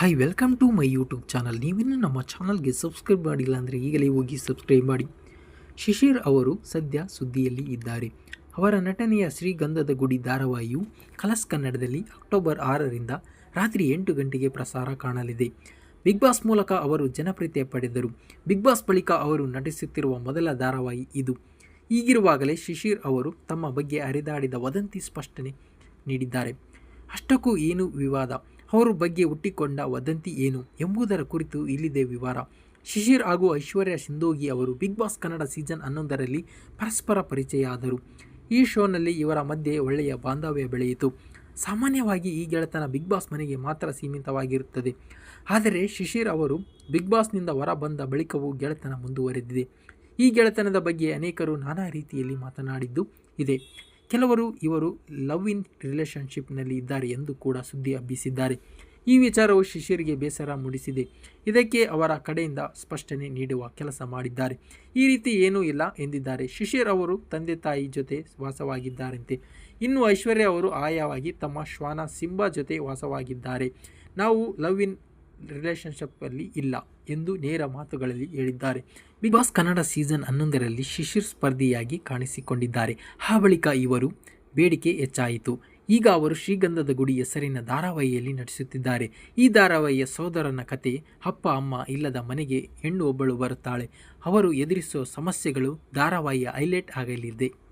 Hi welcome to my YouTube channel ನೀವಿನ್ನೂ ನಮ್ಮ ಚಾನಲ್ಗೆ ಸಬ್ಸ್ಕ್ರೈಬ್ ಮಾಡಿಲ್ಲ ಅಂದರೆ ಈಗಲೇ ಹೋಗಿ ಸಬ್ಸ್ಕ್ರೈಬ್ ಮಾಡಿ. ಶಿಶಿರ್ ಅವರು ಸದ್ಯ ಸುದ್ದಿಯಲ್ಲಿ ಇದ್ದಾರೆ. ಅವರ ನಟನೆಯ ಶ್ರೀಗಂಧದ ಗುಡಿ ಧಾರಾವಾಹಿಯು ಕಲಸ್ ಕನ್ನಡದಲ್ಲಿ ಅಕ್ಟೋಬರ್ ಆರರಿಂದ ರಾತ್ರಿ ಎಂಟು ಗಂಟೆಗೆ ಪ್ರಸಾರ ಕಾಣಲಿದೆ. ಬಿಗ್ ಬಾಸ್ ಮೂಲಕ ಅವರು ಜನಪ್ರಿಯತೆ ಪಡೆದರು. ಬಿಗ್ ಬಾಸ್ ಬಳಿಕ ಅವರು ನಟಿಸುತ್ತಿರುವ ಮೊದಲ ಧಾರಾವಾಹಿ ಇದು. ಈಗಿರುವಾಗಲೇ ಶಿಶಿರ್ ಅವರು ತಮ್ಮ ಬಗ್ಗೆ ಅರಿದಾಡಿದ ವದಂತಿ ಸ್ಪಷ್ಟನೆ ನೀಡಿದ್ದಾರೆ. ಅಷ್ಟಕ್ಕೂ ಏನು ವಿವಾದ? ಅವರ ಬಗ್ಗೆ ಹುಟ್ಟಿಕೊಂಡ ವದಂತಿ ಏನು ಎಂಬುದರ ಕುರಿತು ಇಲ್ಲಿದೆ ವಿವರ. ಶಿಶಿರ್ ಹಾಗೂ ಐಶ್ವರ್ಯ ಸಿಂಧೋಗಿ ಅವರು ಬಿಗ್ ಬಾಸ್ ಕನ್ನಡ ಸೀಸನ್ ಹನ್ನೊಂದರಲ್ಲಿ ಪರಸ್ಪರ ಪರಿಚಯ ಆದರು. ಈ ಶೋನಲ್ಲಿ ಇವರ ಮಧ್ಯೆ ಒಳ್ಳೆಯ ಬಾಂಧವ್ಯ ಬೆಳೆಯಿತು. ಸಾಮಾನ್ಯವಾಗಿ ಈ ಗೆಳೆತನ ಬಿಗ್ ಬಾಸ್ ಮನೆಗೆ ಮಾತ್ರ ಸೀಮಿತವಾಗಿರುತ್ತದೆ. ಆದರೆ ಶಿಶಿರ್ ಅವರು ಬಿಗ್ ಬಾಸ್ನಿಂದ ಹೊರ ಬಂದ ಬಳಿಕವೂ ಗೆಳೆತನ ಮುಂದುವರೆದಿದೆ. ಈ ಗೆಳೆತನದ ಬಗ್ಗೆ ಅನೇಕರು ನಾನಾ ರೀತಿಯಲ್ಲಿ ಮಾತನಾಡಿದ್ದು ಇದೆ. ಕೆಲವರು ಇವರು ಲವ್ ಇನ್ ರಿಲೇಷನ್ಶಿಪ್ನಲ್ಲಿ ಇದ್ದಾರೆ ಎಂದು ಕೂಡ ಸುದ್ದಿ ಹಬ್ಬಿಸಿದ್ದಾರೆ. ಈ ವಿಚಾರವು ಶಿಶಿರಿಗೆ ಬೇಸರ ಮೂಡಿಸಿದೆ. ಇದಕ್ಕೆ ಅವರ ಕಡೆಯಿಂದ ಸ್ಪಷ್ಟನೆ ನೀಡುವ ಕೆಲಸ ಮಾಡಿದ್ದಾರೆ. ಈ ರೀತಿ ಏನೂ ಇಲ್ಲ ಎಂದಿದ್ದಾರೆ. ಶಿಶಿರ್ ಅವರು ತಂದೆ ತಾಯಿ ಜೊತೆ ವಾಸವಾಗಿದ್ದಾರಂತೆ. ಇನ್ನು ಐಶ್ವರ್ಯ ಅವರು ಆಯಾವಾಗಿ ತಮ್ಮ ಶ್ವಾನ ಸಿಂಬಾ ಜೊತೆ ವಾಸವಾಗಿದ್ದಾರೆ. ನಾವು ಲವ್ ಇನ್ ರಿಲೇಷನ್ಶಿಪ್ಪಲ್ಲಿ ಇಲ್ಲ ಎಂದು ನೇರ ಮಾತುಗಳಲ್ಲಿ ಹೇಳಿದ್ದಾರೆ. ಬಿಗ್ ಬಾಸ್ ಕನ್ನಡ ಸೀಸನ್ ಹನ್ನೊಂದರಲ್ಲಿ ಶಿಶಿರ್ ಸ್ಪರ್ಧಿಯಾಗಿ ಕಾಣಿಸಿಕೊಂಡಿದ್ದಾರೆ. ಆ ಬಳಿಕ ಇವರು ಬೇಡಿಕೆ ಹೆಚ್ಚಾಯಿತು. ಈಗ ಅವರು ಶ್ರೀಗಂಧದ ಗುಡಿ ಹೆಸರಿನ ಧಾರಾವಾಹಿಯಲ್ಲಿ ನಟಿಸುತ್ತಿದ್ದಾರೆ. ಈ ಧಾರಾವಾಹಿಯ ಸೋದರನ ಕತೆ ಅಪ್ಪ, ಅಮ್ಮ ಇಲ್ಲದ ಮನೆಗೆ ಹೆಣ್ಣು ಒಬ್ಬಳು ಬರುತ್ತಾಳೆ. ಅವರು ಎದುರಿಸುವ ಸಮಸ್ಯೆಗಳು ಧಾರಾವಾಹಿಯ ಹೈಲೈಟ್ ಆಗಲಿದೆ.